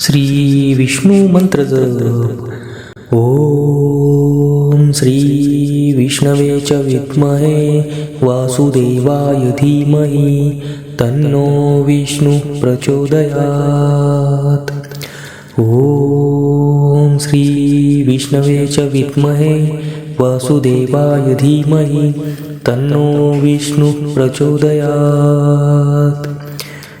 श्री विष्णू मंत्र जप ओम श्री विष्णवे च विद्महे वासुदेवाय धीमहि तन्नो विष्णु प्रचोदयात्। ॐ श्री विष्णवे च विद्महे वासुदेवाय धीमहि तन्नो विष्णु प्रचोदयात्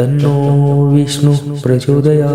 തന്നോ വിഷ്ണു പ്രചോദയാ.